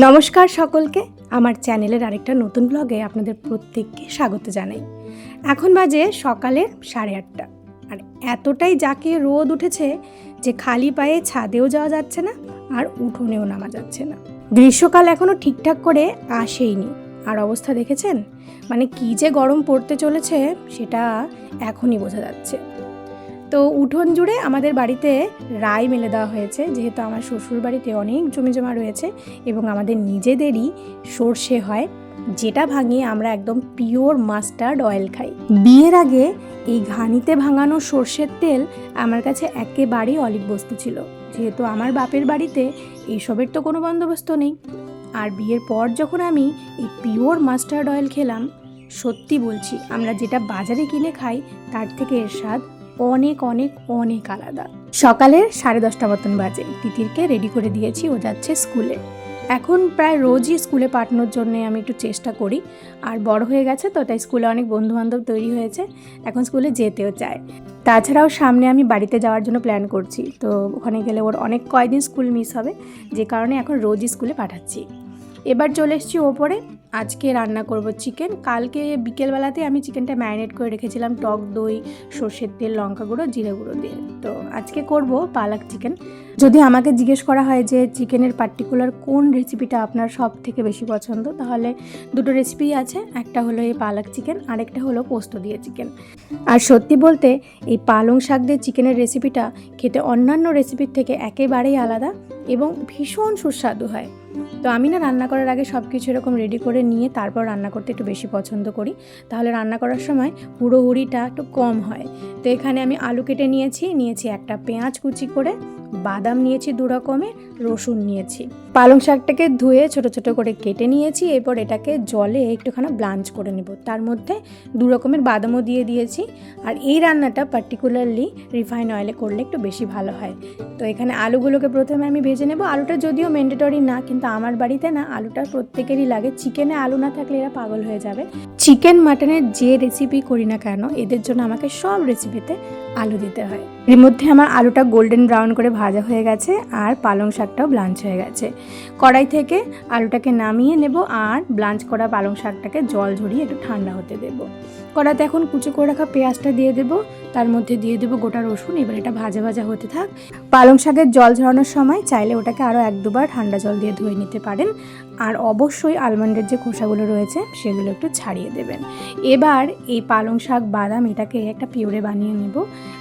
নমস্কার সকলকে। আমার চ্যানেলের আরেকটা নতুন ব্লগে আপনাদের প্রত্যেককে স্বাগত জানাই। এখন বাজে সকালে সাড়ে আটটা। আর এতটাই যাকে রোদ উঠেছে যে খালি পায়ে ছাদেও যাওয়া যাচ্ছে না আর উঠোনেও নামা যাচ্ছে না। গ্রীষ্মকাল এখনও ঠিকঠাক করে আসেইনি। আর অবস্থা দেখেছেন? মানে কী যে গরম পড়তে চলেছে সেটা এখনই বোঝা যাচ্ছে। তো উঠোন জুড়ে আমাদের বাড়িতে রায় মেলে দেওয়া হয়েছে, যেহেতু আমার শ্বশুর বাড়িতে অনেক জমি জমা রয়েছে এবং আমাদের নিজেদেরই সর্ষে হয়, যেটা ভাঙিয়ে আমরা একদম পিওর মাস্টার্ড অয়েল খাই। বিয়ের আগে এই ঘানিতে ভাঙানো সর্ষের তেল আমার কাছে একেবারেই অলিক বস্তু ছিল, যেহেতু আমার বাপের বাড়িতে এইসবের তো কোনো বন্দোবস্ত নেই। আর বিয়ের পর যখন আমি এই পিওর মাস্টার্ড অয়েল খেলাম, সত্যি বলছি, আমরা যেটা বাজারে কিনে খাই, তার থেকে এর স্বাদ অনেক অনেক অনেক আলাদা। সকালে সাড়ে দশটা মতন বাজে। তিতিরকে রেডি করে দিয়েছি, ও যাচ্ছে স্কুলে। এখন প্রায় রোজই স্কুলে পাঠানোর জন্য আমি একটু চেষ্টা করি। আর বড় হয়ে গেছে তো, তাই স্কুলে অনেক বন্ধু বান্ধব তৈরি হয়েছে। এখন স্কুলে যেতেও চায়। তাছাড়াও সামনে আমি বাড়িতে যাওয়ার জন্য প্ল্যান করছি। তো ওখানে গেলে ওর অনেক কয়দিন স্কুল মিস হবে। যে কারণে এখন রোজই স্কুলে পাঠাচ্ছি। এবার চলে এসেছি ওপরে। আজকে রান্না করব চিকেন। কালকে বিকেলবেলাতে আমি চিকেনটা ম্যারিনেট করে রেখেছিলাম টক দই, সর্ষের তেল, লঙ্কা গুঁড়ো, জিরে গুঁড়ো দিয়ে। তো আজকে করব পালাক চিকেন। যদি আমাকে জিজ্ঞেস করা হয় যে চিকেনের পার্টিকুলার কোন রেসিপিটা আপনার সব থেকে বেশি পছন্দ, তাহলে দুটো রেসিপি আছে। একটা হলো এই পালাক চিকেন, আরেকটা হলো পোস্ত দিয়ে চিকেন। আর সত্যি বলতে এই পালং শাক দিয়ে চিকেনের রেসিপিটা খেতে অন্যান্য রেসিপির থেকে একেবারেই আলাদা। এবং ভীষণ সুস্বাদু হয়। তো আমি না রান্না করার আগে সব কিছু এরকম রেডি করে নিয়ে তারপর রান্না করতে একটু বেশি পছন্দ করি। তাহলে রান্না করার সময় হুড়োহুড়িটা একটু কম হয়। তো এখানে আমি আলু কেটে নিয়েছি নিয়েছি একটা পেঁয়াজ কুচি করে বাদাম নিয়েছি দু রকমের, রসুন নিয়েছি। পালং শাকটাকে ধুয়ে ছোট ছোট করে কেটে নিয়েছি, এরপর এটাকে জলে একটুখানি ব্লাঞ্চ করে নেব। তার মধ্যে দু রকমের বাদামও দিয়ে দিয়েছি, আর এই রান্নাটা পার্টিকুলারলি রিফাইন অয়েলে করলে একটু বেশি ভালো হয়। তো এখানে আলুগুলোকে প্রথমে আমি ভেজে নেব। আলুটা যদিও ম্যান্ডেটরি না, কিন্তু আমার বাড়িতে না আলুটা প্রত্যেকেরই লাগে। চিকেনে আলু না থাকলে এরা পাগল হয়ে যাবে। চিকেন, মাটনের যে রেসিপি করি না কেন, এদের জন্য আমাকে সব রেসিপিতে আলু দিতে হয়। এর মধ্যে আমার আলুটা গোল্ডেন ব্রাউন করে ভাজা হয়ে গেছে আর পালং শাকটাও ব্লাঞ্চ হয়ে গেছে। কড়াই থেকে আলুটাকে নামিয়ে নেব আর ব্লাঞ্চ করা পালং শাকটাকে জল ঝরিয়ে একটু ঠান্ডা হতে দেবো। কড়াতে এখন কুচো করে রাখা পেঁয়াজটা দিয়ে দেবো। তার মধ্যে দিয়ে দেবো গোটা রসুন, এবার এটা ভাজা ভাজা হতে থাক। পালং শাকের জল ঝরানোর সময় চাইলে ওটাকে আরও এক দুবার ঠান্ডা জল দিয়ে ধুয়ে নিতে পারেন। আর অবশ্যই আলমন্ডের যে খোসাগুলো রয়েছে, সেগুলো একটু ছাড়িয়ে দেবেন। এবার এই পালং শাক, বাদাম, এটাকে একটা পিউরে বানিয়ে নেব।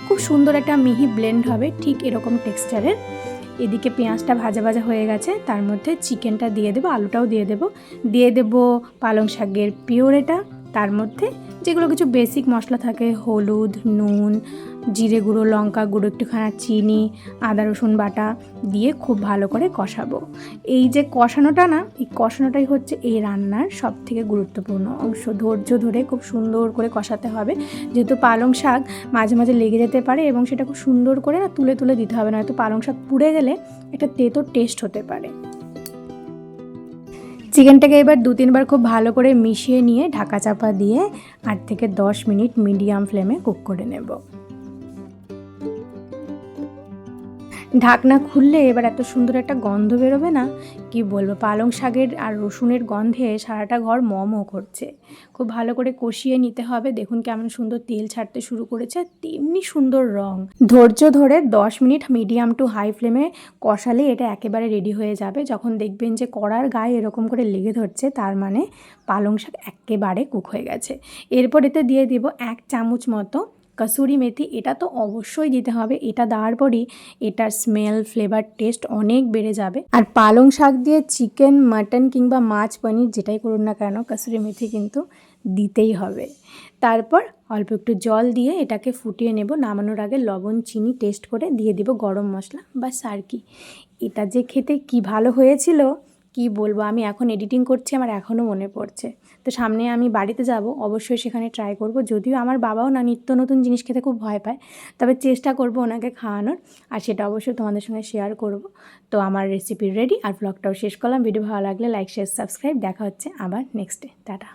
খুব সুন্দর একটা মিহি ব্লেন্ড হবে, ঠিক এরকম টেক্সচারের। এদিকে পেঁয়াজটা ভাজা ভাজা হয়ে গেছে, তার মধ্যে চিকেনটা দিয়ে দেবো, আলুটাও দিয়ে দেবো। দিয়ে দেবো পালং শাকের পিওরেটা তার মধ্যে যেগুলো কিছু বেসিক মশলা থাকে, হলুদ, নুন, জিরে গুঁড়ো, লঙ্কা গুঁড়ো, একটুখানি চিনি, আদা, রসুন বাটা দিয়ে খুব ভালো করে কষাবো। এই যে কষানোটা না, এই কষানোটাই হচ্ছে এই রান্নার সব থেকে গুরুত্বপূর্ণ অংশ। ধৈর্য ধরে খুব সুন্দর করে কষাতে হবে। যেহেতু পালং শাক মাঝে মাঝে লেগে যেতে পারে এবং সেটা খুব সুন্দর করে না তুলে তুলে দিতে হবে, নয়তো পালং শাক পুড়ে গেলে একটা তেতো টেস্ট হতে পারে। চিকেনটাকে এবার দু তিনবার খুব ভালো করে মিশিয়ে নিয়ে ঢাকা চাপা দিয়ে আট থেকে দশ মিনিট মিডিয়াম ফ্লেমে কুক করে নেব। ঢাকনা খুললে এবার এত সুন্দর একটা গন্ধ বেরোবে না? কি বলব? পালং শাকের আর রসুনের গন্ধে সারাটা ঘর মমও করছে। খুব ভালো করে কষিয়ে নিতে হবে। দেখুন কেমন সুন্দর তেল ছাড়তে শুরু করেছে, তেমনি সুন্দর রং। ধৈর্য ধরে দশ মিনিট মিডিয়াম টু হাই ফ্লেমে কষালে এটা একেবারে রেডি হয়ে যাবে। যখন দেখবেন যে কড়ার গায়ে এরকম করে লেগে ধরছে, তার মানে পালং শাক একেবারে কুক হয়ে গেছে। এরপর এতে দিয়ে দিব এক চামচ মতো কসুরি মেথি, এটা তো অবশ্যই দিতে হবে। এটা দেওয়ার পরই এটার স্মেল ফ্লেভার টেস্ট অনেক বেড়ে যাবে। আর পালং শাক দিয়ে চিকেন মাটন কিংবা মাছ পনির যেটাই করুন না কেন, কসুরি মেথি কিন্তু দিতেই হবে। তারপর অল্প একটু জল দিয়ে এটাকে ফুটিয়ে নেব। নামানোর আগে লবণ, চিনি টেস্ট করে দিয়ে দিব গরম মশলা বা সার্কি। এটা যে খেতে কি ভালো হয়েছিল কি বলব? আমি এখন এডিটিং করছি, আমার এখনও মনে পড়ছে। তো সামনে আমি বাড়িতে যাব, অবশ্যই সেখানে ট্রাই করব। যদিও আমার বাবাও না নিত্য নতুন জিনিস খেতে খুব ভয় পায়, তবে চেষ্টা করব ওনাকে খাওয়ানোর, আর সেটা অবশ্যই তোমাদের সঙ্গে শেয়ার করব। তো আমার রেসিপি রেডি আর ব্লগটাও শেষ করলাম। ভিডিও ভালো লাগলে লাইক শেয়ার সাবস্ক্রাইব দেখা হচ্ছে আবার নেক্সট ডে টাটা।